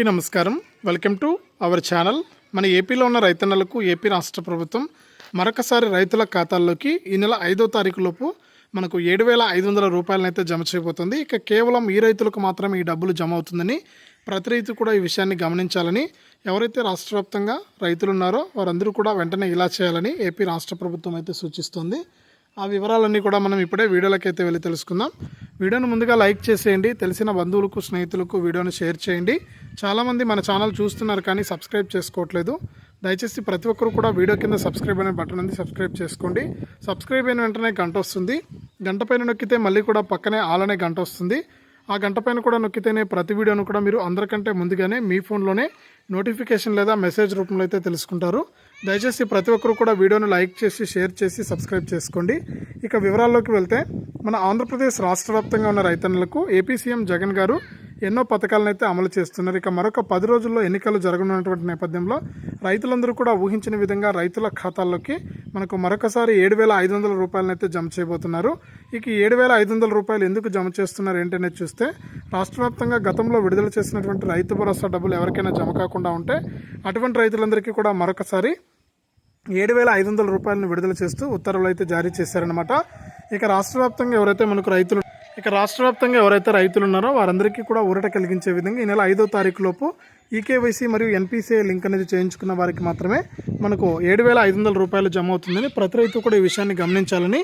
అందరికీ నమస్కారం. Welcome to our channel. మన ఏపీలో ఉన్న రైతన్నలకు ఏపీ రాష్ట్ర ప్రభుత్వం మరొకసారి రైతుల ఖాతాల్లోకి ఈ నెల ఐదో తారీఖులోపు మనకు ఏడు వేల ఐదు వందల రూపాయలనైతే జమ చేయబోతుంది. ఇక కేవలం ఈ రైతులకు మాత్రమే ఈ డబ్బులు జమ అవుతుందని ప్రతి రైతు కూడా ఈ విషయాన్ని గమనించాలని ఎవరైతే రాష్ట్ర వ్యాప్తంగా రైతులు ఉన్నారో వారందరూ కూడా వెంటనే ఇలా చేయాలని ఏపీ రాష్ట్ర ప్రభుత్వం అయితే సూచిస్తుంది. ఆ వివరాలన్నీ కూడా మనం ఇప్పుడే వీడియోలకైతే వెళ్ళి తెలుసుకుందాం. వీడియోను ముందుగా లైక్ చేసేయండి. తెలిసిన బంధువులకు స్నేహితులకు వీడియోను షేర్ చేయండి. చాలామంది మన ఛానల్ చూస్తున్నారు కానీ సబ్స్క్రైబ్ చేసుకోవట్లేదు. దయచేసి ప్రతి ఒక్కరు కూడా వీడియో కింద సబ్స్క్రైబ్ అనే బటన్ ఉంది సబ్స్క్రైబ్ చేసుకోండి. సబ్స్క్రైబ్ అయిన వెంటనే గంట వస్తుంది. గంట పైన నొక్కితే మళ్ళీ కూడా పక్కనే ఆల్ అనే గంట వస్తుంది. ఆ గంట పైన కూడా నొక్కితేనే ప్రతి వీడియోను కూడా మీరు అందరికంటే ముందుగానే మీ ఫోన్లోనే నోటిఫికేషన్ లేదా మెసేజ్ రూపంలో అయితే తెలుసుకుంటారు. దయచేసి ప్రతి ఒక్కరు కూడా వీడియోను లైక్ చేసి షేర్ చేసి సబ్స్క్రైబ్ చేసుకోండి. ఇక వివరాల్లోకి వెళ్తే మన ఆంధ్రప్రదేశ్ రాష్ట్ర వ్యాప్తంగా ఉన్న రైతన్నులకు ఏపీ సీఎం జగన్ గారు ఎన్నో పథకాలను అయితే అమలు చేస్తున్నారు. ఇక మరొక పది రోజుల్లో ఎన్నికలు జరగనున్నటువంటి నేపథ్యంలో రైతులందరూ కూడా ఊహించిన విధంగా రైతుల ఖాతాల్లోకి మనకు మరొకసారి ఏడు వేల ఐదు వందల రూపాయలను అయితే జమ చేయబోతున్నారు. ఇక ఏడు వేల ఐదు వందల రూపాయలు ఎందుకు జమ చేస్తున్నారు ఏంటనేది చూస్తే రాష్ట్ర వ్యాప్తంగా గతంలో విడుదల చేసినటువంటి రైతు భరోసా డబ్బులు ఎవరికైనా జమ కాకుండా ఉంటే అటువంటి రైతులందరికీ కూడా మరొకసారి ఏడు వేల ఐదు వందల రూపాయలను విడుదల చేస్తూ ఉత్తర్వులు అయితే జారీ చేశారనమాట ఇక రాష్ట్ర వ్యాప్తంగా ఎవరైతే మనకు రైతులు ఇక రాష్ట్ర వ్యాప్తంగా ఎవరైతే రైతులు ఉన్నారో వారందరికీ కూడా ఊరట కలిగించే విధంగా ఈ నెల ఐదో తారీఖు లోపు ఈకేవైసీ మరియు ఎన్పిసిఐ లింక్ అనేది చేయించుకున్న వారికి మాత్రమే మనకు ఏడు వేల ఐదు వందల రూపాయలు జమ అవుతుందని ప్రతి రైతు కూడా ఈ విషయాన్ని గమనించాలని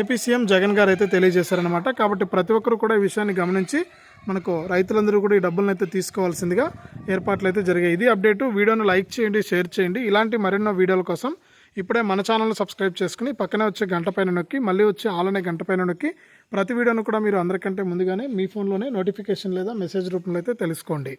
ఏపీ సీఎం జగన్ గారు అయితే తెలియజేశారనమాట కాబట్టి ప్రతి ఒక్కరు కూడా ఈ విషయాన్ని గమనించి మనకు రైతులందరూ కూడా ఈ డబ్బులను అయితే తీసుకోవాల్సిందిగా ఏర్పాట్లు అయితే జరిగాయి. ఇది అప్డేటు. వీడియోను లైక్ చేయండి షేర్ చేయండి. ఇలాంటి మరెన్నో వీడియోల కోసం ఇప్పుడే మన ఛానల్ని సబ్స్క్రైబ్ చేసుకుని పక్కనే వచ్చే గంట పైన నొక్కి మళ్ళీ వచ్చే ఆలనే గంట పైన నొక్కి ప్రతి వీడియోను కూడా మీరు అందరికంటే ముందుగానే మీ ఫోన్లోనే నోటిఫికేషన్ లేదా మెసేజ్ రూపంలో అయితే తెలుసుకోండి.